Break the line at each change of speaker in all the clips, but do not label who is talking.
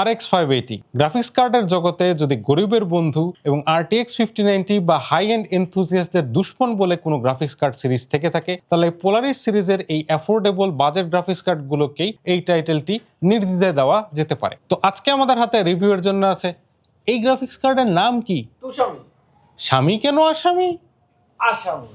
R X five eighty graphics কার্ডের জগতে যদি গরিবের বন্ধু এবং আরটিএক্স ফিফটি নাইনটি বা হাই এন্ড এনথুজিয়াসদের দুশ্মন বলে কোনো গ্রাফিক্স কার্ড সিরিজ থেকে থাকে তাহলে পোলারিস সিরিজের এই অ্যাফোর্ডেবল বাজেট গ্রাফিক্স কার্ডগুলোকেই এই টাইটেলটি নির্দ্বিধায় দেওয়া যেতে পারে। তো আজকে আমাদের হাতে রিভিউয়ের জন্য আছে এই গ্রাফিক্স কার্ডের নাম কি? স্বামী কেন আসামি?
আসামি।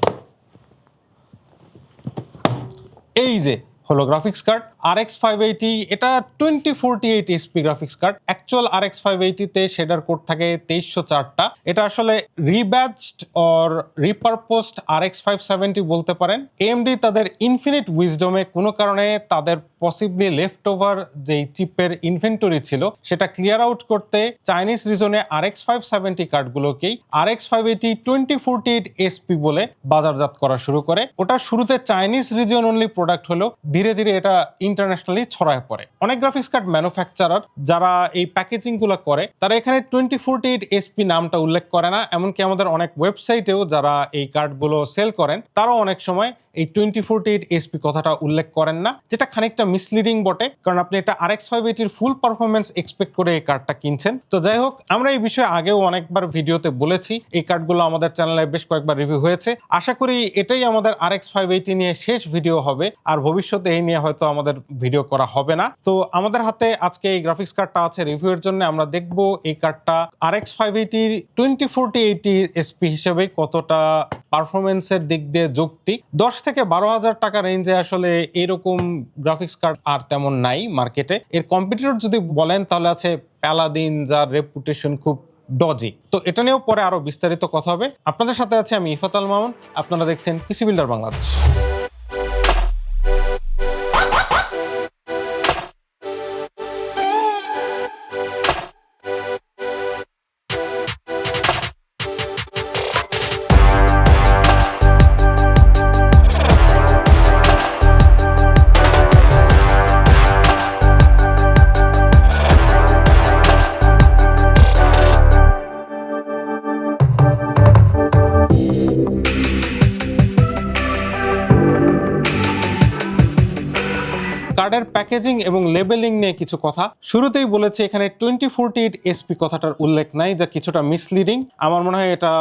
এই যে হলো graphics card R X five eighty এটা twenty forty eight SP graphics card actual R X five এইটিতে shader code থাকে তেইশশো চারটা। এটা আসলে rebatched or repurposed R X five seventy বলতে পারেন। এমডি তাদের ইনফিনিট উইজডমে কোনো কারণে তাদের পসিবলি লেফট ওভার যেই চিপের ইনভেন্টরি ছিল, সেটা ক্লিয়ার আউট করতে Chinese রিজনে R X five seventy কার্ডগুলোকেই R X five eighty twenty forty eight SP বলে বাজারজাত করা শুরু করে। ওটা শুরুতে চাইনিজ রিজন অনলি প্রোডাক্ট হলো ধীরে ধীরে এটা ইন্টারন্যাশনালি ছড়ায় পড়ে। অনেক গ্রাফিক্স কার্ড ম্যানুফ্যাকচারার যারা এই প্যাকেজিংগুলো করে, তারা এখানে টোয়েন্টি ফোরটি এইট এসপি নামটা উল্লেখ করে না, এমনকি আমাদের অনেক ওয়েবসাইটেও যারা এই কার্ডগুলো সেল করেন, তারাও অনেক সময় এই টোয়েন্টি ফোরটি এইট এসপি কথাটা উল্লেখ করেন না, যেটা খানিকটা মিসলিডিং বটে, কারণ আপনি এটা আর এক্স ফাইভ এইটির ফুল পারফরমেন্স এক্সপেক্ট করে এই কার্ডটা কিনছেন। তো যাই হোক, আমরা এই বিষয়ে আগেও অনেকবার ভিডিওতে বলেছি, এই কার্ডগুলো আমাদের চ্যানেলে বেশ কয়েকবার রিভিউ হয়েছে। আশা করি এটাই আমাদের আর এক্স ফাইভ এইটি নিয়ে শেষ ভিডিও হবে, আর ভবিষ্যতে এই নিয়ে হয়তো আমাদের ভিডিও করা হবে না। তো আমাদের হাতে আজকে এই গ্রাফিক্স কার্ডটা আছে রিভিউয়ের জন্য আমরা দেখব এই কার্ডটা আর এক্স ফাইভ এইটির টোয়েন্টি ফোরটি এইটি এসপি হিসেবে কতটা পারফরমেন্সের দিক দিয়ে যৌক্তিক। দশ থেকে বারো হাজার টাকা রেঞ্জে আসলে এরকম গ্রাফিক্স কার্ড আর তেমন নাই মার্কেটে এর কম্পিটিটর যদি বলেন, তাহলে আছে প্যালাদিন যার রেপুটেশন খুব ডজি তো এটা নিয়েও পরে আরও বিস্তারিত কথা হবে। আপনাদের সাথে আছে আমি ইফাত আল মামুন। আপনারা দেখছেন পিসি বিল্ডার বাংলাদেশ প্যাকেজিং এবং লেবেলিং নিয়ে কিছু কথা। শুরুতেই বলেছে, এখানে টোয়েন্টি ফোরটি এইট এসপি কথাটার উল্লেখ নাই, যা কিছুটা মিসলিডিং আমার মনে হয় এটা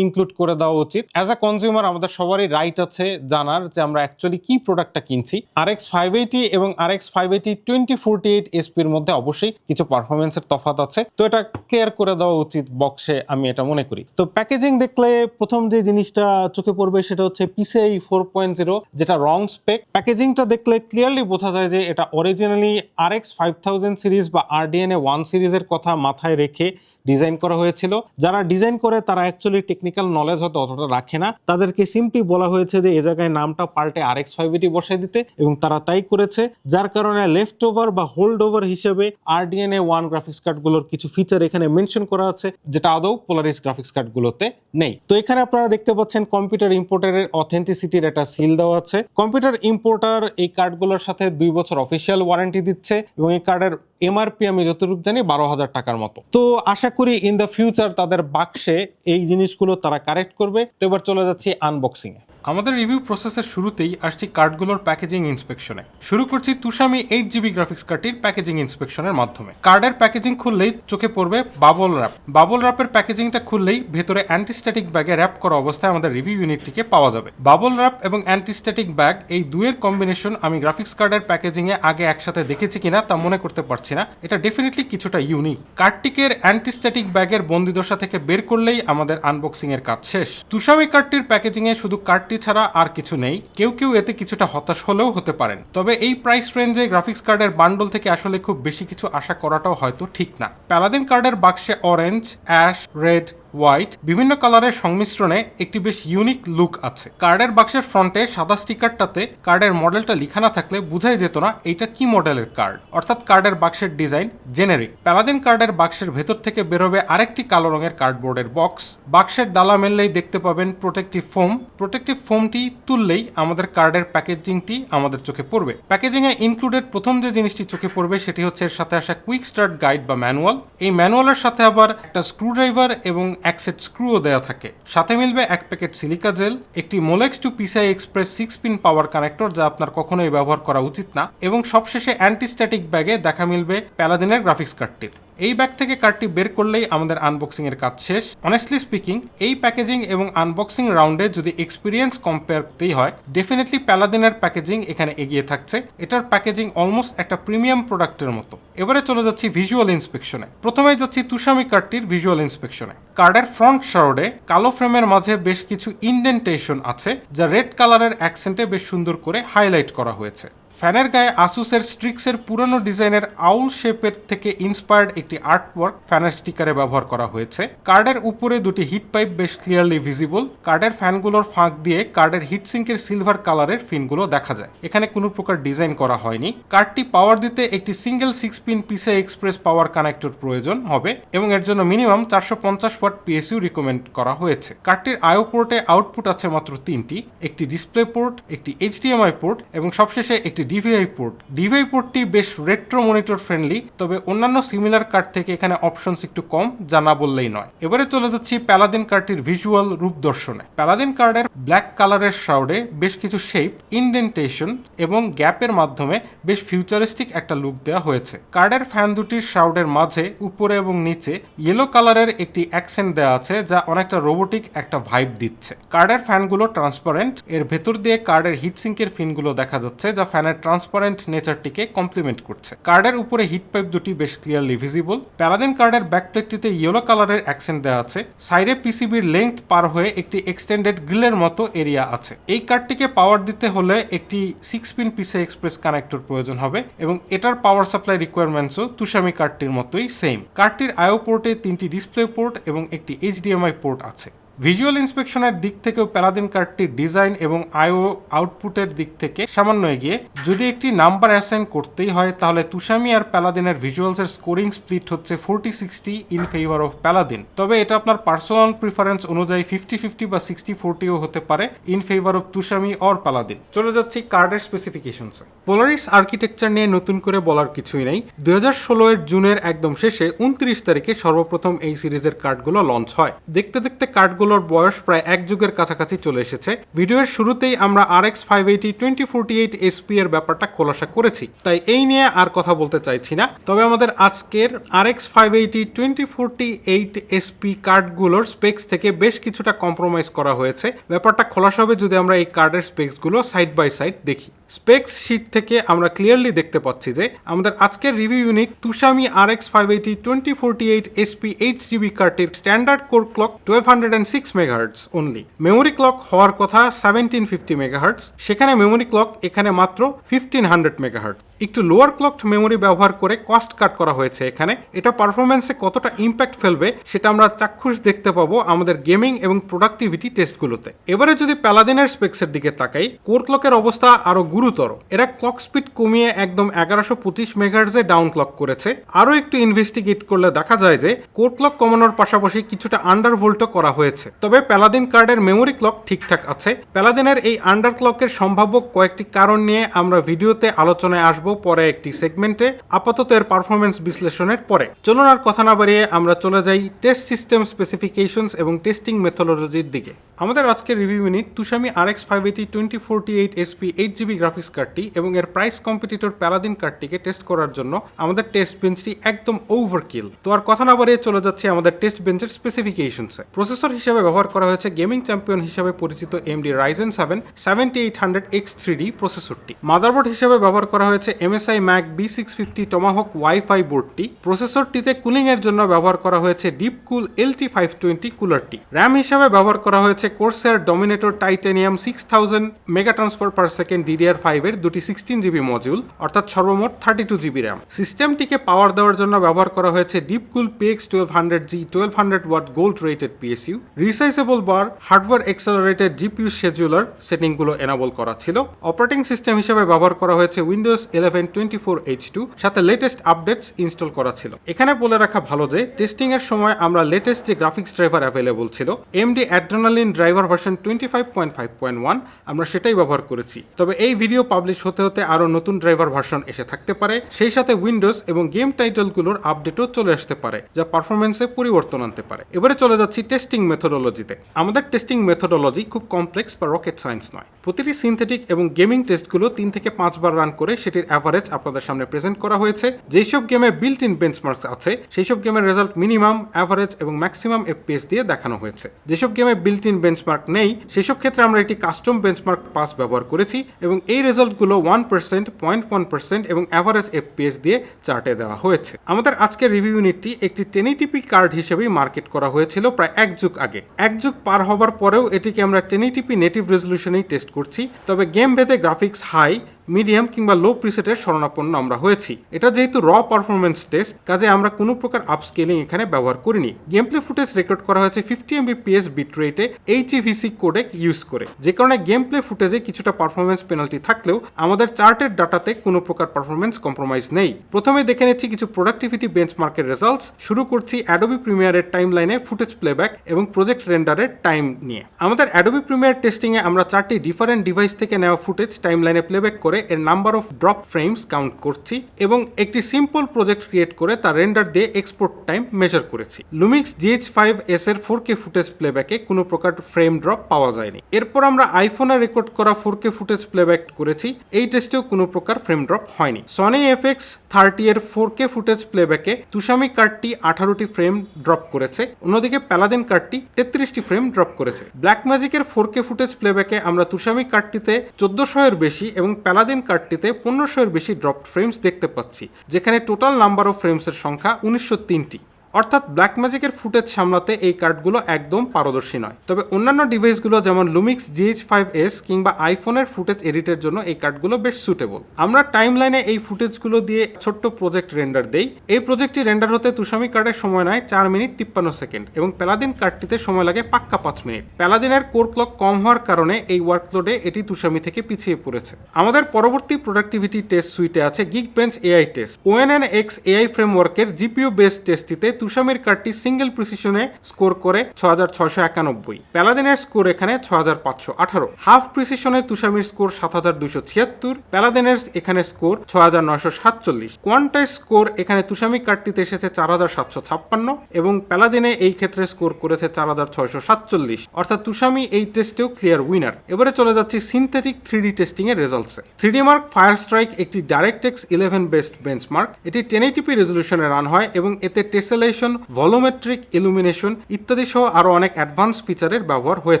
ইনক্লুড করে দেওয়া উচিত। অ্যাজ আ কনজিউমার আমাদের সবারই রাইট আছে জানার যে আমরা অ্যাকচুয়ালি কি প্রোডাক্টটা কিনছি। আর এক্স ফাইভ এইটি এবং R X five eighty twenty forty eight এসপির মধ্যে অবশ্যই কিছু পারফরমেন্সের তফাত আছে। তো এটা ক্লিয়ার করে দেওয়া উচিত বক্সে আমি এটা মনে করি। তো প্যাকেজিং দেখলে প্রথম যে জিনিসটা চোখে পড়বে সেটা হচ্ছে পিসিআই ফোর পয়েন্ট জিরো যেটা রং স্পেক প্যাকেজিংটা দেখলে ক্লিয়ারলি বোঝা যায় যে এটা originally R X five thousand series বা আরডিএনএ ওয়ান সিরিজের কথা মাথায় রেখে ডিজাইন করা হয়েছিল। যারা ডিজাইন করে, তারা অ্যাকচুয়ালি টেকনিক্যাল নলেজ হয়তো অতটা রাখে না। তাদেরকে সিম্পলি বলা হয়েছে যে, এ জায়গায় নামটা পাল্টে আর এক্স ফাইভ এটি বসাই দিতে এবং তারা তাই করেছে। যার কারণে লেফট ওভার বা হোল্ড ওভার হিসেবে আরডিএনএ ওয়ান গ্রাফিক্স কার্ডগুলোর কিছু ফিচার এখানে মেনশন করা আছে, যেটা আদৌ পোলারিস গ্রাফিক্স কার্ডগুলোতে নেই। তো এখানে আপনারা দেখতে পাচ্ছেন কম্পিউটার ইম্পোর্টারের অথেন্টিসিটির একটা সিল দেওয়া আছে। কম্পিউটার ইম্পোর্টার এই কার্ডগুলোর সাথে দুই বছর অফিসিয়াল ওয়ারেন্টি দিচ্ছে এবং এই কার্ডের এমআরপি আমি যতটুকু জানি বারো হাজার টাকার মতো। তো আশা করি ইন দ্য ফিউচার তাদের বাক্সে এই জিনিসগুলো তারা কারেক্ট করবে। তো এবার চলে যাচ্ছি আনবক্সিংয়ে আমাদের রিভিউ প্রসেসের শুরুতেই আসছি কার্ডগুলোর প্যাকেজিং ইন্সপেকশনে শুরু করছি তুষামি এইট জিবি গ্রাফিক্স কার্ডটির প্যাকেজিং ইন্সপেকশনের মাধ্যমে। কার্ডের প্যাকেজিং খুললেই চোখে পড়বে বাবল র্যাপ বাবল র্যাপের প্যাকেজিংটা খুললেই ভেতরে অ্যান্টিস্ট্যাটিক ব্যাগে র্যাপ করা অবস্থায় আমাদের রিভিউ ইউনিটটিকে পাওয়া যাবে। বাবল র্যাপ এবং অ্যান্টিস্ট্যাটিক ব্যাগ এই দুয়ের কম্বিনেশন আমি গ্রাফিক্স কার্ডের প্যাকেজিংয়ে আগে একসাথে দেখেছি কিনা তা মনে করতে পারছি না। এটা ডেফিনেটলি কিছুটা ইউনিক কার্ডটিকের অ্যান্টিস্ট্যাটিক ব্যাগের বন্দিদশা থেকে বের করলেই আমাদের আনবক্সিং এর কাজ শেষ। তুষামি কার্ডটির প্যাকেজিংয়ে শুধু কার্ডটি ছাড়া আর কিছু নেই। কেউ কেউ এতে কিছুটা হতাশ হলেও হতে পারেন। তবে এই প্রাইস রেঞ্জে গ্রাফিক্স কার্ডের বান্ডল থেকে আসলে খুব বেশি কিছু আশা করাটাও হয়তো ঠিক না। প্যালাদিন কার্ডের বাক্সে অরেঞ্জ অ্যাশ রেড হোয়াইট, বিভিন্ন কালারের সংমিশ্রণে একটি বেশ ইউনিক লুক আছে। কার্ডের বাক্সের ফ্রন্টে সাদা স্টিকারটাতে কার্ডের মডেলটা লিখা না থাকলে বোঝাই যেত না এইটা কি মডেলের কার্ড। অর্থাৎ কার্ডের বাক্সের ডিজাইন জেনেরিক। প্যালাদিন কার্ডের বাক্সের ভেতর থেকে বেরোবে আরেকটি কালো রঙের কার্ডবোর্ডের বক্স। বাক্সের ডালা মেললেই দেখতে পাবেন প্রোটেক্টিভ ফোম। প্রোটেক্টিভ ফোমটি তুললেই আমাদের কার্ডের প্যাকেজিংটি আমাদের চোখে পড়বে। প্যাকেজিং এ ইনক্লুডেড প্রথম যে জিনিসটি চোখে পড়বে সেটি হচ্ছে এর সাথে আসা কুইক স্টার্ট গাইড বা ম্যানুয়াল এই ম্যানুয়ালের সাথে আবার একটা স্ক্রুড্রাইভার এবং এক সেট স্ক্রুও দেওয়া থাকে। সাথে মিলবে এক প্যাকেট সিলিকা জেল, একটি Molex to PCI express six pin power connector যা আপনার কখনোই ব্যবহার করা উচিত না, এবং সবশেষে অ্যান্টিস্ট্যাটিক ব্যাগে দেখা মিলবে প্যালাদিনের গ্রাফিক্স কার্ডটির। এই ব্যাগ থেকে কার্ডটি বের করলেই আমাদের আনবক্সিং এর কাজ শেষ। অনেস্টলি স্পিকিং এই প্যাকেজিং এবং আনবক্সিং রাউন্ডে যদি এক্সপিরিয়েন্স কম্পেয়ার করতেই হয় ডেফিনেটলি প্যালাদিনের প্যাকেজিং এখানে এগিয়ে থাকছে। এটার প্যাকেজিং অলমোস্ট একটা প্রিমিয়াম প্রোডাক্টের মতো। এবারে চলে যাচ্ছি ভিজুয়াল ইন্সপেকশনে প্রথমে যাচ্ছি তুষামি কার্ডটির ভিজুয়াল ইন্সপেকশনে কার্ডের ফ্রন্ট শার্ডে কালো ফ্রেমের মাঝে বেশ কিছু ইন্ডেন্টেশন আছে, যা রেড কালারের অ্যাকসেন্টে বেশ সুন্দর করে হাইলাইট করা হয়েছে। ফ্যানের গায়ে আসুসের স্ট্রিক্সের পুরনো ডিজাইনের আউল শেপের থেকে ইন্সপায়ার্ড একটি আর্টওয়ার্ক ফ্যানের স্টিকারে ব্যবহার করা হয়েছে। কার্ডের উপরে দুটি হিট পাইপ বেশ ক্লিয়ারলি ভিজিবল কার্ডের ফ্যানগুলোর ফাঁক দিয়ে কার্ডের হিটসিঙ্কের সিলভার কালারের ফিনগুলো দেখা যায়। এখানে কোনো প্রকার ডিজাইন করা হয়নি। কার্ডটি পাওয়ার দিতে একটি single six pin PCIe express power connector প্রয়োজন হবে এবং এর জন্য মিনিমাম চারশো পঞ্চাশ ওয়াট পিএসইউ রিকমেন্ড করা হয়েছে। কার্ডটির আয়ো পোর্টে আউটপুট আছে মাত্র তিনটি। একটি ডিসপ্লে পোর্ট একটি এইচডিএমআই পোর্ট এবং সবশেষে একটি ডিভিআই পোর্ট ডিভিআই পোর্টটি বেশ রেট্রো মনিটর ফ্রেন্ডলি তবে অন্যান্য সিমিলার কার্ড থেকে এখানে অপশনস একটু কম, যা না বললেই নয়। এবারে চলে যাচ্ছি প্যালাদিন কার্ডটির ভিজুয়াল রূপ দর্শনে প্যালাদিন কার্ডের ব্ল্যাক কালারের শাউডে বেশ কিছু শেপ ইন্ডেন্টেশন এবং গ্যাপের মাধ্যমে বেশ ফিউচারিস্টিক একটা লুক দেওয়া হয়েছে। কার্ডের ফ্যান দুটির শাউডের মাঝে, উপরে এবং নিচে ইয়েলো কালারের একটি অ্যাকসেন্ট দেওয়া আছে, যা অনেকটা রোবোটিক একটা ভাইব দিচ্ছে। কার্ডের ফ্যানগুলো ট্রান্সপারেন্ট এর ভেতর দিয়ে কার্ডের হিটসিঙ্কের ফিনগুলো দেখা যাচ্ছে, যা ফ্যানের ট্রান্সপারেন্ট নেচারটিকে কমপ্লিমেন্ট করছে। কার্ডের উপরে হিট পাইপ দুটি বেশ ক্লিয়ারলি ভিজিবল প্যারাদিন কার্ডের ব্যাকপ্লেটটিতে ইয়েলো কালারের অ্যাকসেন্ট দেওয়া আছে। সাইডে পিসিবির লেংথ পার হয়ে একটি এক্সটেন্ডেড গ্রিলের মতো এরিয়া আছে। এই কার্ডটিকে পাওয়ার দিতে হলে একটি six pin PCIe express connector প্রয়োজন হবে এবং এটার পাওয়ার সাপ্লাই রিকোয়ারমেন্টসও তুষামি কার্ডটির মতোই সেম কার্ডটির আয়ো পোর্টে তিনটি ডিসপ্লে পোর্ট এবং একটি এইচডিএমআই পোর্ট আছে। ভিজুয়াল ইন্সপেকশনের দিক থেকেও প্যারাদিন কার্ডটির ডিজাইন এবং আইও আউটপুটের দিক থেকে সামান্য এগিয়ে। যদি একটি নাম্বার অ্যাসাইন করতেই হয়, তাহলে তুষামি আর প্যালাদিনের ভিজুয়ালসের স্কোরিং স্প্লিট হচ্ছে forty sixty in favour of Paladin তবে এটা আপনার পার্সোনাল প্রিফারেন্স অনুযায়ী ফিফটি ফিফটি বা সিক্সটি ফোরটিও হতে পারে ইন ফেভার অফ তুষামি অর প্যালাদিন চলে যাচ্ছি কার্ডের স্পেসিফিকেশনসে পোলারিস আর্কিটেকচার নিয়ে নতুন করে বলার কিছুই নেই। দুই হাজার ষোলো এর জুনের একদম শেষে উনত্রিশ তারিখে সর্বপ্রথম এই সিরিজের কার্ডগুলো লঞ্চ হয়। দেখতে দেখতে কার্ডগুলোর বয়স প্রায় এক যুগের কাছাকাছি চলে এসেছে। ভিডিওর শুরুতেই আমরা R X five eighty twenty forty eight SP এর ব্যাপারটা খোলাসা করেছি। তাই এই নিয়ে আর কথা বলতে চাইছি না। তবে আমাদের আজকের R X five eighty twenty forty eight SP কার্ডগুলোর specs থেকে বেশ কিছুটা কম্প্রোমাইজ করা হয়েছে। ব্যাপারটা খোলাসা হবে যদি আমরা এই কার্ডের স্পেক্সগুলো সাইড বাই সাইড দেখি। স্পেক্স শিট থেকে আমরা ক্লিয়ারলি দেখতে পাচ্ছি যে আমাদের আজকের review unit তুষামি R X five eighty twenty forty eight SP eight GB কার্ডটির standard core clock twelve hundred and six megahertz only memory clock হওয়ার কথা সেভেন্টিন ফিফটি মেগাহার্টস সেখানে মেমোরি ক্লক এখানে মাত্র ফিফটিন হান্ড্রেড মেগাহার্টস একটু lower clocked memory ব্যবহার করে cost কাট করা হয়েছে এখানে। এটা পারফরমেন্সে কতটা ইম্প্যাক্ট ফেলবে সেটা আমরা চাক্ষুষ দেখতে পাবো আমাদের গেমিং এবং প্রোডাক্টিভিটি টেস্টগুলোতে এবারে যদি প্যালাদিনের স্পেক্সের দিকে তাকাই কোর ক্লকের অবস্থা আরও গুরুতর। এরা ক্লক স্পিড কমিয়ে একদম এগারোশো পঁচিশ মেগাহার্জে ডাউন ক্লক করেছে। আরও একটু ইনভেস্টিগেট করলে দেখা যায় যে কোর ক্লক কমানোর পাশাপাশি কিছুটা আন্ডার ভোল্টও করা হয়েছে। তবে প্যালাদিন কার্ডের মেমোরি ক্লক ঠিকঠাক আছে। প্যালাদিনের এই আন্ডার ক্লকের সম্ভাব্য কয়েকটি কারণ নিয়ে আমরা ভিডিওতে আলোচনায় আসব। পরে একটি সেগমেন্টে আপাতত এর পারফরমেন্স বিশ্লেষণের পরে। চলুন আর কথা না বাড়িয়ে আমরা চলে যাই টেস্ট সিস্টেম স্পেসিফিকেশনস এবং টেস্টিং মেথোলজির দিকে। আমাদের আজকের review minute তুষামি R X five eighty twenty forty eight SP eight GB graphics কার্ডটি এবং এর প্রাইস কম্পিটিটর প্যারাদিন কার্ডটিকে টেস্ট করার জন্য আমাদের টেস্ট বেঞ্চটি একদম ওভারকিল তো আর কথা না বাড়িয়ে চলে যাচ্ছে আমাদের টেস্ট বেঞ্চের স্পেসিফিকেশনসে প্রসেসর হিসেবে ব্যবহার করা হয়েছে গেমিং চ্যাম্পিয়ন হিসেবে পরিচিত AMD Ryzen seven seventy eight hundred X three D প্রসেসরটি motherboard হিসেবে ব্যবহার করা হয়েছে MSI MAG B six fifty Tomahawk WiFi বোর্ডটি প্রসেসরটিতে কুলিং এর জন্য ব্যবহার করা হয়েছে Deep Cool LT five twenty কুলারটি RAM হিসেবে ব্যবহার করা হয়েছে কোর্সের Dominator Titanium six thousand mega transfer per second DDR ফাইভের দুটি সিক্সটিন জিবি মডিউল অর্থাৎ সর্বমোট থার্টি টু জিবি র্যাম সিস্টেমটিকে পাওয়ার দেওয়ার জন্য ব্যবহার করা হয়েছে Deep Cool PX twelve hundred G twelve hundred watt gold rated PSU resizable bar hardware accelerated GPU scheduler সেটিংগুলো enable করা ছিল। অপারেটিং সিস্টেম হিসেবে ব্যবহার করা হয়েছে Windows eleven eleven twenty four H two সাথে লেটেস্ট আপডেটস ইনস্টল করা ছিল। এখানে বলে রাখা ভালো যে টেস্টিং এর সময় আমরা লেটেস্ট যে গ্রাফিক্স ড্রাইভার অ্যাভেলেবল ছিল AMD Adrenalin driver version twenty point five point one আমরা সেটাই ব্যবহার করেছি। তবে এই ভিডিও পাবলিশ হতে হতে আরও নতুন ড্রাইভার ভার্সন এসে থাকতে পারে, সেই সাথে উইন্ডোজ এবং গেম টাইটেলগুলোর আপডেটও চলে আসতে পারে, যা পারফরমেন্সে পরিবর্তন আনতে পারে। এবারে চলে যাচ্ছি টেস্টিং মেথোডোলজিতে আমাদের টেস্টিং মেথোডোলজি খুব কমপ্লেক্স বা রকেট সায়েন্স নয়। প্রতিটি সিনথেটিক এবং গেমিং টেস্টগুলো তিন থেকে পাঁচবার রান করে সেটির অ্যাভারেজ আপনাদের সামনে প্রেজেন্ট করা হয়েছে। যেসব গেমে বিল্ট ইন বেঞ্চমার্ক আছে সেই সব গেমের রেজাল্ট মিনিমাম অ্যাভারেজ এবং ম্যাক্সিমাম এফপিএস দিয়ে দেখানো হয়েছে। যেসব গেমে বিল্ট ইন বেঞ্চমার্ক নেই, সেসব ক্ষেত্রে আমরা একটি কাস্টম বেঞ্চমার্ক পাস ব্যবহার করেছি এবং এই রেজাল্টগুলো one percent point one percent এবং অ্যাভারেজ এফপিএস দিয়ে চার্টে দেওয়া হয়েছে। আমাদের আজকের রিভিউ ইউনিটটি একটি টেনিটিপি কার্ড হিসেবেই মার্কেট করা হয়েছিল প্রায় এক যুগ আগে। এক যুগ পার হবার পরেও এটিকে আমরা টেনিটিপি নেটিভ রেজলিউশনেই টেস্ট করছি। তবে গেম ভেদে গ্রাফিক্স হাই মিডিয়াম কিংবা লো প্রিসেটের শরণাপন্ন আমরা হয়েছি। এটা যেহেতু র পারফরমেন্স টেস্ট কাজে আমরা কোনো প্রকার আপস্কেলিং এখানে ব্যবহার করিনি। গেম প্লে ফুটেজ রেকর্ড করা হয়েছে ফিফটি এমবিপিএস বিট রেটে এইচইভিসি কোডেক ইউজ করে। যে কারণে গেম প্লে ফুটেজে কিছুটা পারফরমেন্স পেনাল্টি থাকলেও আমাদের চার্টের ডাটাতে কোনো প্রকার পারফরমেন্স কম্প্রোমাইজ নেই। প্রথমে দেখে নিচ্ছি কিছু প্রোডাক্টিভিটি বেঞ্চমার্কের রেজাল্টস শুরু করছি অ্যাডোবি প্রিমিয়ারের টাইম লাইনে ফুটেজ প্লেব্যাক এবং প্রজেক্ট রেন্ডারের টাইম নিয়ে। আমাদের অ্যাডোবি প্রিমিয়ার টেস্টিংয়ে আমরা চারটি ডিফারেন্ট ডিভাইস থেকে নেওয়া ফুটেজ টাইম লাইনে প্লেব্যাক করে এর number of drop frames count করছি এবং একটি সিম্পল প্রজেক্ট ক্রিয়েট করে তার রেন্ডার দিয়ে এক্সপোর্ট টাইম মেজার করেছি। লুমিক্স জিএইচ ফাইভ এস এর ফোর কে ফুটেজ প্লেব্যাকে কোনো প্রকার ফ্রেম ড্রপ পাওয়া যায়নি। এরপর আমরা আইফোনে রেকর্ড করা ফোর কে ফুটেজ প্লেব্যাক করেছি, এই টেস্টেও কোনো প্রকার ফ্রেম ড্রপ হয়নি। সনি এফএক্স থার্টি এর ফোর কে ফুটেজ প্লেব্যাকে তুষামি কার্ডটি আঠারোটি ফ্রেম ড্রপ করেছে, অন্যদিকে প্যালাদিন কার্ডটি তেত্রিশটি ফ্রেম ড্রপ করেছে। ব্ল্যাক ম্যাজিকের ফোর কে ফুটেজ প্লেব্যাকে আমরা তুষামি কার্ডটিতে চোদ্দশো এর বেশি এবং প্যালাদিন কার্ডটিতে পনেরোশোর বেশি ড্রপ ফ্রেমস দেখতে পাচ্ছি, যেখানে টোটাল নাম্বার অফ ফ্রেমসের সংখ্যা উনিশশো তিনটি। অর্থাৎ ব্ল্যাক ম্যাজিকের ফুটেজ সামলাতে এই কার্ডগুলো একদম পারদর্শী নয়। তবে অন্যান্য ডিভাইসগুলো যেমন লুমিক্স জিএইচ ফাইভ এস কিংবা আইফোনের ফুটেজ এডিটের জন্য এই কার্ডগুলো বেশ সুটেবল আমরা টাইম লাইনে এই ফুটেজগুলো দিয়ে ছোট্ট প্রজেক্ট রেন্ডার দেই। এই প্রজেক্টটি রেন্ডার হতে তুষামি কার্ডের সময় নেয় চার মিনিট তিপ্পান্ন সেকেন্ড এবং প্যালাদিন কার্ডটিতে সময় লাগে পাক্কা পাঁচ মিনিট। প্যালাদিনের কোর ক্লক কম হওয়ার কারণে এই ওয়ার্কলোডে এটি তুষামি থেকে পিছিয়ে পড়েছে। আমাদের পরবর্তী প্রোডাক্টিভিটি টেস্ট সুইটে আছে Geekbench AI test ONN X AI ফ্রেমওয়ার্কের GPU base টেস্টটিতে তুষামির কার্ডটি সিঙ্গেল প্রিসিশনে স্কোর করে ছ ছয়শো একানব্বই। প্যালাদিনের স্কোর এখানে ছ পাঁচশো আঠারো। হাফ প্রিসিশনে তুষামির স্কোর সাত হাজার দুইশো ছিয়াত্তর। প্যালাদিনের এখানে স্কোর ছ হাজার নয়শো সাতচল্লিশ। কোয়ান্টাইজ স্কোর এখানে তুষামি কার্ডটিতে এসেছে চার হাজার সাতশো ছাপ্পান্ন এবং প্যালাদিনে এই ক্ষেত্রে স্কোর করেছে চার হাজার ছয়শো সাতচল্লিশ। অর্থাৎ তুষামি এই টেস্টেও ক্লিয়ার উইনার এবারে চলে যাচ্ছি সিনথেটিক থ্রি ডি টেস্টিং এর রেজাল্টসে three D mark fire strike একটি ডাইরেক্টেক্স ইলেভেন বেস্ট বেঞ্চমার্ক এটি টেন এইটিপি রেজলিউশনে রান হয় এবং এতে টেসেলেশন ভলোমেট্রিক ইলুমিনেশন ইত্যাদি সহ আরও অনেক অ্যাডভান্স ফিচারের ব্যবহার হয়ে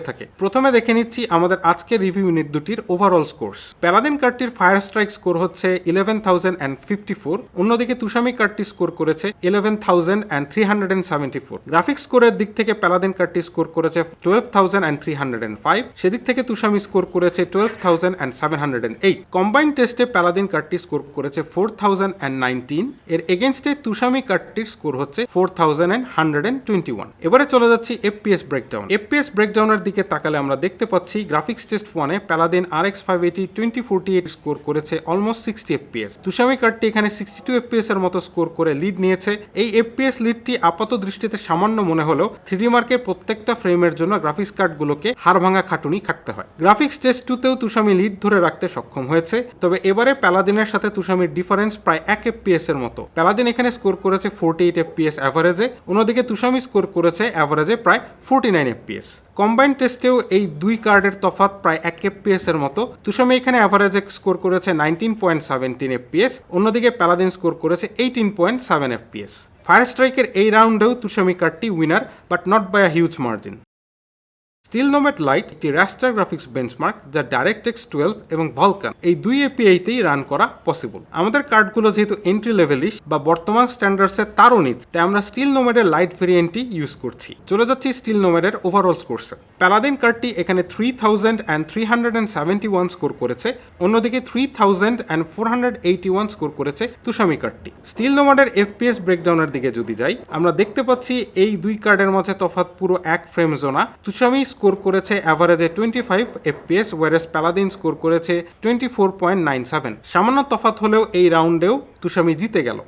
থাকে। প্রথমে দেখে নিচ্ছি আমাদের আজকের রিভিউ ইউনিট দুটির ওভারঅল স্কোর্স প্যালাদিন কার্ডটির ফায়ার স্ট্রাইক স্কোর হচ্ছে eleven thousand and fifty four অন্যদিকে তুষামি কার্ডটি স্কোর করেছে eleven thousand and three hundred and seventy four graphics স্কোরের দিক থেকে প্যালাদিন কার্ডটি স্কোর করেছে twelve thousand and three hundred and five সেদিক থেকে তুষামি স্কোর করেছে twelve thousand and seven hundred and eight combine টেস্টে প্যালাদিন কার্ডটি স্কোর করেছে ফোর থাউজেন্ড অ্যান্ড নাইনটিন এর এগেনস্টে তুষামি কার্ডটির স্কোর হচ্ছে four thousand and hundred and twenty one এবারে চলে যাচ্ছি এফপিএস ব্রেকডাউন এফপিএস ব্রেকডাউনের দিকে তাকালে আমরা দেখতে পাচ্ছি গ্রাফিক্স টেস্ট ওয়ানে Paladin R X five eighty twenty forty eight score করেছে অলমোস্ট সিক্সটি এফপিএস তুষামি কার্ডটি এখানে সিক্সটি টু এফপিএস এর মতো স্কোর করে লিড নিয়েছে। এই এফপিএস লিডটি আপাত দৃষ্টিতে সামান্য মনে হলেও থ্রিডি মার্কের প্রত্যেকটা ফ্রেমের জন্য গ্রাফিক্স কার্ডগুলোকে হাড় ভাঙা খাটুনি খাটতে হয়। গ্রাফিক্স টেস্ট টুতেও তুষামি লিড ধরে রাখতে সক্ষম হয়েছে। তবে এবারে প্যালাদিনের সাথে তুষামির ডিফারেন্স প্রায় এক এফপিএস এর মতো। প্যালাদিন এখানে স্কোর করেছে ফোরটি এইট এফপিএস অ্যাভারেজে অন্যদিকে তুষামি স্কোর করেছে অ্যাভারেজে প্রায় ফোরটি নাইন এফপিএস কম্বাইন টেস্টেও এই দুই কার্ডের তফাত প্রায় এক এফপিএস এর মতো। তুষামি এখানে অ্যাভারেজে স্কোর করেছে নাইনটিন পয়েন্ট সেভেন্টিন এফপিএস অন্যদিকে প্যালাদিন স্কোর করেছে eighteen point seven FPS fire স্ট্রাইকের এই রাউন্ডেও তুষামি কার্ডটি winner but not by a huge margin Steel Nomad light একটি রাস্টার গ্রাফিক্স বেঞ্চমার্ক যা ডাইরেক্টেক্স টুয়েলভ এবং ভলকান এই দুই এপিআইতেই রান করা পসিবল আমাদের কার্ডগুলো যেহেতু এন্ট্রি লেভেলিশ বা বর্তমান স্ট্যান্ডার্ডসের তারও নিচ তাই আমরা স্টিল নোমেডের লাইট ভেরিয়েন্টটি ইউজ করছি। চলে যাচ্ছি স্টিল নোমেডের ওভারঅল স্কোরসে প্যালাদিন কার্ডটি এখানে three thousand and three hundred and seventy one score করেছে, অন্যদিকে three thousand and four hundred eighty one score করেছে তুষামি কার্ডটি স্টিল নোমেডের এফপিএস ব্রেকডাউনের দিকে যদি যাই, আমরা দেখতে পাচ্ছি এই দুই কার্ডের মাঝে তফাৎ পুরো এক ফ্রেম জোনা তুষামি স্কোর করেছে অ্যাভারেজে twenty five, FPS whereas Paladin score করেছে twenty four point nine seven. সামান্য তফাত হলেও এই রাউন্ডেও তুষামি জিতে গেল।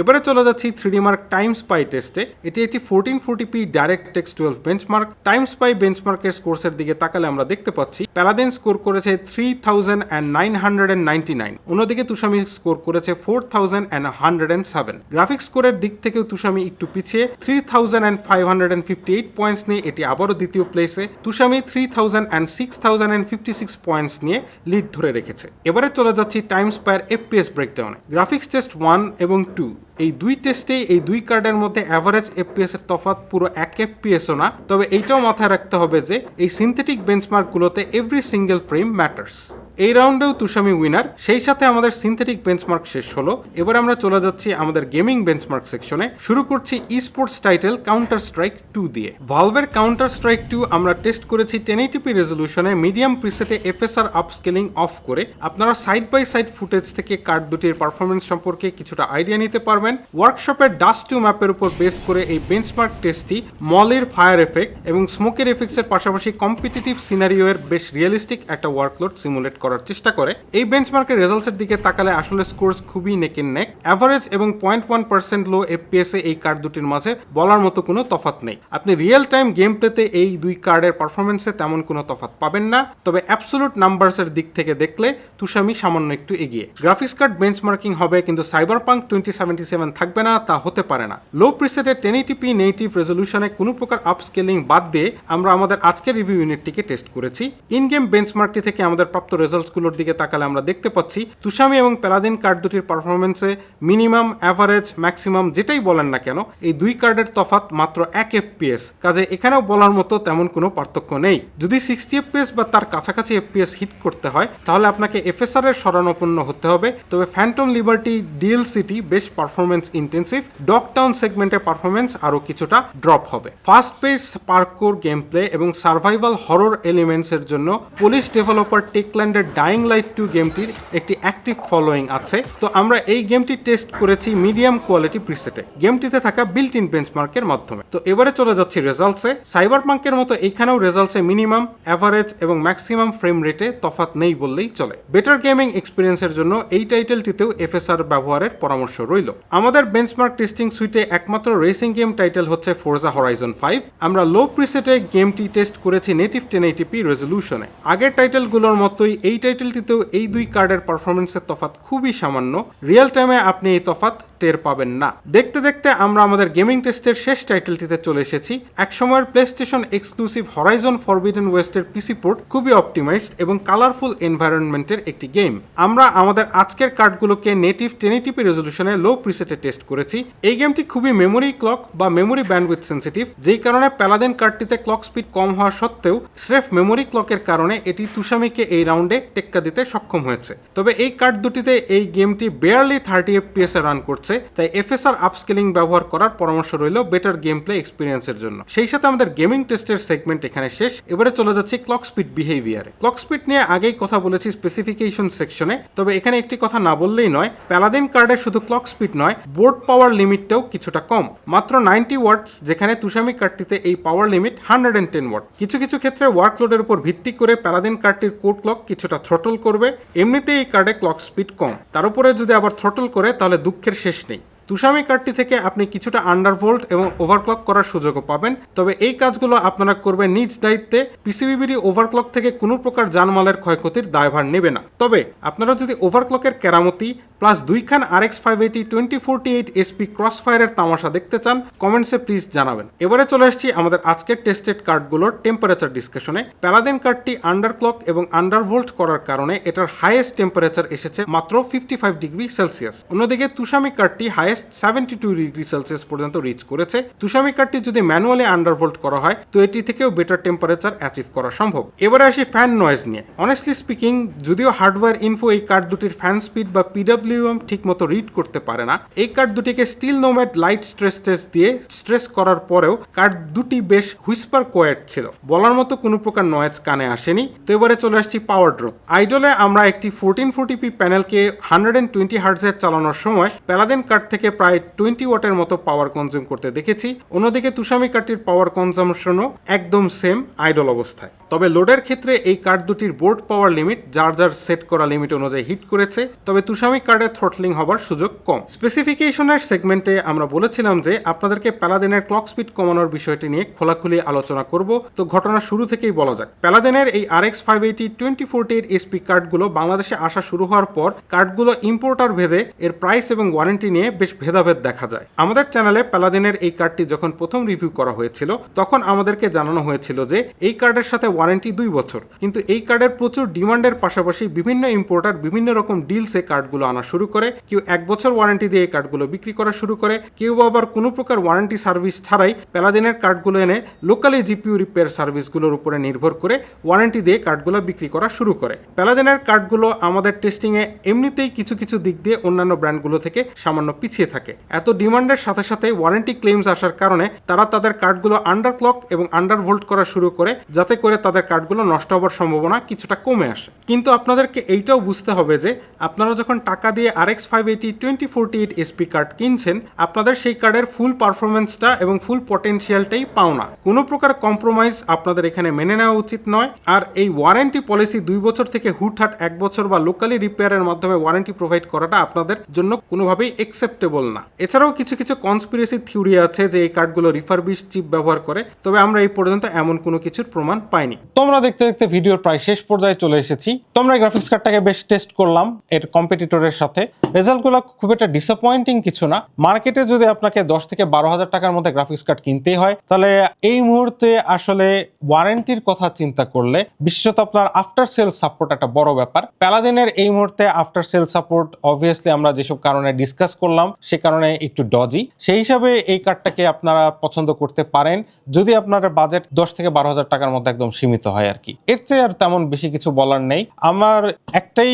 এবারে চলে যাচ্ছি থ্রিডি মার্ক টাইম স্পাই টেস্টে এটি একটি fourteen forty p DirectX twelve benchmark time spy বেঞ্চমার্কের স্কোর্সের দিকে তাকালে আমরা দেখতে পাচ্ছি প্যালাদিন স্কোর করেছে three thousand and nine hundred and ninety nine অন্যদিকে তুষামি স্কোর করেছে four thousand and hundred and seven graphics স্কোরের দিক থেকেও তুষামি একটু পিছিয়ে। Three thousand and five hundred and fifty eight points নিয়ে এটি আবারও দ্বিতীয় প্লেসে তুষামি three thousand and six thousand and fifty six points নিয়ে লিড ধরে রেখেছে। এবারে চলে যাচ্ছি টাইম স্পায়ার এফপিএস ব্রেকডাউনে গ্রাফিক্স টেস্ট ওয়ান এবং টু এই দুই টেস্টেই এই দুই কার্ডের মধ্যে অ্যাভারেজ এফপিএস এর তফাৎ পুরো এক এফপিএসও না। তবে এইটাও মাথায় রাখতে হবে যে এই সিনথেটিক বেঞ্চমার্কগুলোতে এভরি সিঙ্গেল ফ্রেম ম্যাটার্স এই রাউন্ডেও তুষামি উইনার সেই সাথে আমাদের সিনথেটিক বেঞ্চমার্ক শেষ হলো। এবার আমরা চলে যাচ্ছি আমাদের গেমিং বেঞ্চমার্ক সেকশনে শুরু করছি esports title counter strike two দিয়ে। ভালভের কাউন্টার স্ট্রাইক টু আমরা টেস্ট করেছি টেন এইটিপি রেজলিউশনে মিডিয়াম প্রিসেটে এফএসআর আপস্কেলিং অফ করে। আপনারা সাইড বাই সাইড ফুটেজ থেকে কার্ড দুটির পারফরমেন্স সম্পর্কে কিছুটা আইডিয়া নিতে পারবেন। ওয়ার্কশপের ডাস্ট টু ম্যাপের উপর বেস করে এই বেঞ্চমার্ক টেস্টটি মলের ফায়ার এফেক্ট এবং স্মোকের এফেক্টসের পাশাপাশি কম্পিটিটিভ সিনারিও এর বেশ রিয়েলিস্টিক একটা ওয়ার্কলোড সিমুলেট করার চেষ্টা করে। এই বেঞ্চমার্কের রেজাল্টসের দিকে তাকালে আসলে স্কোর্স খুবই নেকের নেক অ্যাভারেজ এবং point one percent low FPS এ এই কার্ড দুটির মাঝে বলার মতো কোনো তফাৎ নেই। আপনি রিয়েল টাইম গেম প্লেতে এই দুই কার্ডের পারফরমেন্সে তেমন কোনো তফাৎ পাবেন না। তবে অ্যাবসোলুট নাম্বারসের দিক থেকে দেখলে তুষামি সামান্য একটু এগিয়ে। গ্রাফিক্স কার্ড বেঞ্চমার্কিং হবে, কিন্তু cyber punk twenty seventy seven থাকবে না, তা হতে পারে না। লো প্রিসেটের টেন এইটিপি নেটিভ রেজলিউশনে কোনো প্রকার আপস্কেলিং বাদ দিয়ে আমরা আমাদের আজকের রিভিউ ইউনিটটিকে টেস্ট করেছি। ইন গেম বেঞ্চমার্কটি থেকে আমাদের প্রাপ্ত রেজাল্টসগুলোর দিকে তাকালে আমরা দেখতে পাচ্ছি, তুষামি এবং প্যালাদিন কার্ড দুটির পারফরমেন্সে মিনিমাম অ্যাভারেজ ম্যাক্সিমাম যেটাই বলেন না কেন, এই দুই কার্ডের তফাৎ মাত্র এক এফপিএস কাজে এখানেও বলার মতো তেমন কোনো পার্থক্য নেই। যদি সিক্সটি এফপিএস বা তার কাছাকাছি এফপিএস হিট করতে হয়, তাহলে আপনাকে এফএসআর এর শরণাপন্ন হতে হবে। তবে ফ্যান্টম লিবার্টি ডিএলসিটি বেশ পারফরমেন্স ইন্টেন্সিভ ডকটাউন সেগমেন্টে পারফরমেন্স আরও কিছুটা ড্রপ হবে। Fast pace parkour game play এবং সার্ভাইভাল হরর এলিমেন্টসের জন্য পুলিশ ডেভেলপার টেকল্যান্ডের ডাইং লাইট টু গেমটির একটি অ্যাক্টিভ ফলোয়িং আছে। তো আমরা এই গেমটি টেস্ট করেছি মিডিয়াম কোয়ালিটি প্রিসেটে গেমটিতে থাকা বিল্ট ইন বেঞ্চমার্কের মাধ্যমে। তো এবারে চলে যাচ্ছি রেজাল্টসে সাইবার পাঙ্কের মতো এখানেও রেজাল্টসে মিনিমাম অ্যাভারেজ এবং ম্যাক্সিমাম ফ্রেম রেটে তফাৎ নেই বললেই চলে। বেটার গেমিং এক্সপিরিয়েন্সের জন্য এই টাইটেলটিতেও এফএসআর ব্যবহারের পরামর্শ রইল। আমাদের বেঞ্চমার্ক টেস্টিং সুইটে একমাত্র রেসিং গেম টাইটেল হচ্ছে ফোরজা হরাইজন ফাইভ আমরা লো প্রিসেটে গেমটি টেস্ট করেছি নেটিভ টেন এইটিপি রেজলিউশনে আগের টাইটেলগুলোর মতোই এই টাইটেলটিতেও এই দুই কার্ডের পারফরমেন্সের তফাৎ খুবই সামান্য। রিয়েল টাইমে আপনি এই তফাৎ টের পাবেন না। দেখতে দেখতে আমরা আমাদের গেমিং টেস্টের শেষ টাইটেলটিতে চলে এসেছি। একসময়ের play station exclusive horizon forbidden ওয়েস্টের PC port খুবই অপটিমাইজড এবং কালারফুল এনভায়রনমেন্টের একটি গেম আমরা আমাদের আজকের কার্ডগুলোকে নেটিভ টেনিটিপি রেজলিউশনে লো প্রিসেটে টেস্ট করেছি। এই গেমটি খুবই মেমোরি ক্লক বা মেমোরি ব্যান্ডউইথ সেন্সিটিভ যেই কারণে প্যালাদিন কার্ডটিতে ক্লক স্পিড কম হওয়া সত্ত্বেও, স্রেফ মেমোরি ক্লকের কারণে এটি তুষামিকে এই রাউন্ডে টেক্কা দিতে সক্ষম হয়েছে। তবে এই কার্ড দুটিতে এই গেমটি বেয়ারলি থার্টি এফপিএস এ রান করছে, তাই এফএসআর আপস্কেলিং ব্যবহার করার পরামর্শ রইল বেটার গেম প্লে এক্সপিরিয়েন্সের জন্য। সেই সাথে আমাদের গেমিং টেস্টের সেগমেন্ট এখানে শেষ। এবারে চলে যাচ্ছি ক্লক স্পিড বিহেভিয়ারে ক্লক স্পিড নিয়ে আগেই কথা বলেছি স্পেসিফিকেশন সেকশনে তবে এখানে একটি কথা না বললেই নয় প্যালাদিন কার্ডের শুধু ক্লক স্পিড নয় বোর্ড পাওয়ার লিমিটটাও কিছুটা কম। মাত্র নাইনটি ওয়াটস যেখানে তুষামি কার্ডটিতে এই power limit hundred and ten watt কিছু কিছু ক্ষেত্রে ওয়ার্কলোডের উপর ভিত্তি করে প্যালাদিন কার্ডটির কোড ক্লক কিছুটা থ্রটল করবে, এমনিতেই এই কার্ডে ক্লক স্পিড কম। তার উপরে যদি আবার থ্রটল করে, তাহলে দুঃখের শেষ নেই। তুষামি কার্ডটি থেকে আপনি কিছুটা আন্ডারভোল্ট এবং ওভারক্লক করার সুযোগও পাবেন। তবে এই কাজগুলো আপনারা করবেন নিজ দায়িত্বে। পিসিবিবিডি ওভারক্লক থেকে কোনো প্রকার জানমালের ক্ষয়ক্ষতির দায়ভার নেবে না। তবে আপনারা যদি ওভারক্লকের কেরামতি plus দুইখান R X five eighty twenty forty eight SP cross ফায়ারের তামাশা দেখতে চান, কমেন্টসে প্লিজ জানাবেন। এবারে চলে আসছি আমাদের আজকের টেস্টেড কার্ডগুলোর টেম্পারেচার ডিসকাশনে প্যালাদিন কার্ডটি আন্ডারক্লক এবং আন্ডারভোল্ট করার কারণে এটার হাইয়েস্ট টেম্পারেচার এসেছে মাত্র ফিফটি ফাইভ ডিগ্রি সেলসিয়াস অন্যদিকে তুষামি কার্ডটি highest seventy two degree Celsius পর্যন্ত রিচ করেছে। তুষামি কার্ডটি যদি ম্যানুয়ালি আন্ডারভোল্ট করা হয়, তো এটি থেকেও বেটার টেম্পারেচার অ্যাচিভ করা সম্ভব। এবারে আসি ফ্যান নয়েজ নিয়ে। অনেস্টলি স্পিকিং যদিও হার্ডওয়্যার ইনফো এই কার্ড দুটির ফ্যান স্পিড বা পিডব্লিউএম ঠিক মতো রিড করতে পারে না। এই কার্ড দুটিকে Steel Nomad light stress test দিয়ে স্ট্রেস করার পরেও কার্ড দুটি বেশ হুইসপার কোয়েট ছিল। বলার মতো কোনো প্রকার নয়েজ কানে আসেনি। তো এবারে চলে আসছি পাওয়ার ড্রপ। আইডলে আমরা একটি ফোরটিন ফোরটি পি প্যানেলকে হান্ড্রেড অ্যান্ড টোয়েন্টি হার্টসের চালানোর সময় প্যালাদিন কার্ড থেকে থেকে প্রায় টোয়েন্টি ওয়াটের মতো পাওয়ার কনজিউম করতে দেখেছি। অন্যদিকে তুষামি কার্ডটির পাওয়ার কনজামশনও একদম সেম আইডল অবস্থায়। তবে লোডের ক্ষেত্রে এই কার্ড দুটির বোর্ড পাওয়ার লিমিট যার যার সেট করা লিমিট অনুযায়ী হিট করেছে। তবে তুষামি কার্ডের থ্রটলিং হবার সুযোগ কম। স্পেসিফিকেশনের সেগমেন্টে আমরা বলেছিলাম যে আপনাদেরকে প্যালাদিনের ক্লক স্পিড কমানোর বিষয়টি নিয়ে খোলাখুলি আলোচনা করব। তো ঘটনা শুরু থেকেই বলা যাক। প্যালাদিনের এই R X five eighty twenty forty eight SP কার্ডগুলো বাংলাদেশে আসা শুরু হওয়ার পর কার্ডগুলো ইম্পোর্টার ভেদে এর প্রাইস এবং ওয়ারেন্টি নিয়ে বেশ ভেদাভেদ দেখা যায়। আমাদের চ্যানেলে প্যালাদিনের এই কার্ডটি যখন প্রথম রিভিউ করা হয়েছিল, তখন আমাদেরকে জানানো হয়েছিল যে এই কার্ডের সাথে ওয়ারেন্টি দুই বছর। কিন্তু এই কার্ডের প্রচুর ডিমান্ডের পাশাপাশি বিভিন্ন ইম্পোর্টার বিভিন্ন রকম ডিলসে কার্ডগুলো আনা শুরু করে, কেউ এক বছর ওয়ারেন্টি দিয়ে এই কার্ডগুলো বিক্রি করা শুরু করে, কেউ আবার কোনো প্রকার ওয়ারেন্টি সার্ভিস ছাড়াই প্যালাদিনের কার্ডগুলো এনে লোকালি জিপিউ রিপেয়ার সার্ভিসগুলোর উপরে নির্ভর করে ওয়ারেন্টি দিয়ে কার্ডগুলো বিক্রি করা শুরু করে। প্যালাদিনের কার্ডগুলো আমাদের টেস্টিংয়ে এমনিতেই কিছু কিছু দিক দিয়ে অন্যান্য ব্র্যান্ডগুলো থেকে সামান্য পিছিয়ে থাকে। এত ডিমান্ডের সাথে সাথে ওয়ারেন্টি ক্লেমস আসার কারণে তারা তাদের কার্ডগুলো আন্ডার ক্লক এবং আন্ডার ভোল্ট করা শুরু করে, যাতে করে তাদের কার্ডগুলো নষ্ট হওয়ার সম্ভাবনা কিছুটা কমে আসে। কিন্তু আপনাদেরকে এইটাও বুঝতে হবে যে, আপনারা যখন টাকা দিয়ে R X five eighty twenty forty eight SP card কিনছেন, আপনাদের সেই কার্ডের ফুল পারফরমেন্সটা এবং ফুল পটেনশিয়ালটাই পাও না কোনো প্রকার কম্প্রোমাইজ আপনাদের এখানে মেনে নেওয়া উচিত নয়। আর এই ওয়ারেন্টি পলিসি দুই বছর থেকে হুটহাট এক বছর বা লোকালি রিপেয়ারের মাধ্যমে ওয়ারেন্টি প্রোভাইড করাটা আপনাদের জন্য কোনোভাবেই একসেপ্টেবল না। এছাড়াও কিছু কিছু কনস্পিরেসি থিওরি আছে যে এই কার্ডগুলো রিফারবিশ চিপ ব্যবহার করে, তবে আমরা এই পর্যন্ত এমন কোনো কিছুর প্রমাণ পাইনি। তোমরা দেখতে দেখতে ভিডিওর প্রায় শেষ পর্যায়ে চলে এসেছি। তোমরা গ্রাফিক্স কার্ডটাকে বেশ টেস্ট করলাম। এর কম্পিটিটরের সাথে। রেজাল্টগুলো খুব একটা ডিসঅ্যাপয়েন্টিং কিছু না। মার্কেটে যদি আপনাকে দশ থেকে বারো হাজার টাকার মধ্যে গ্রাফিক্স কার্ড কিনতেই হয়, তাহলে এই মুহূর্তে আসলে ওয়ারেন্টির কথা চিন্তা করলে বিশেষত আপনার আফটার সেল সাপোর্ট একটা বড় ব্যাপার। প্যালাদিনের এই মুহূর্তে আফটার সেল সাপোর্ট অবভিয়াসলি আমরা যেসব কারণে ডিসকাস করলাম, সে কারণে একটু ডজি সেই হিসাবে এই কার্ডটাকে আপনারা পছন্দ করতে পারেন, যদি আপনার বাজেট দশ থেকে বারো হাজার টাকার মধ্যে একদম সীমিত হয় আর কি। এর চেয়ে আর তেমন বেশি কিছু বলার নেই। আমার একটাই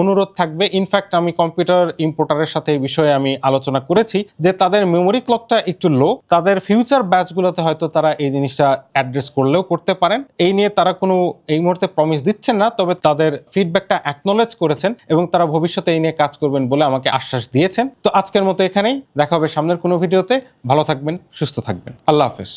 অনুরোধ থাকবে। ইনফ্যাক্ট আমি কম্পিউটার ইম্পোর্টারের সাথে এই বিষয়ে আমি আলোচনা করেছি যে তাদের মেমোরি ক্লকটা একটু লো তাদের ফিউচার ব্যাচগুলোতে হয়তো তারা এই জিনিসটা অ্যাড্রেস করলেও করতে পারেন। এই নিয়ে তারা কোনো, এই মুহূর্তে প্রমিস দিচ্ছেন না, তবে তাদের ফিডব্যাকটা অ্যাকনোলেজ করেছেন এবং তারা ভবিষ্যতে এই নিয়ে কাজ করবেন বলে আমাকে আশ্বাস দিয়েছেন। তো আজকের মতো এখানেই। দেখা হবে সামনের কোনো ভিডিওতে। ভালো থাকবেন, সুস্থ থাকবেন। আল্লাহ হাফেজ।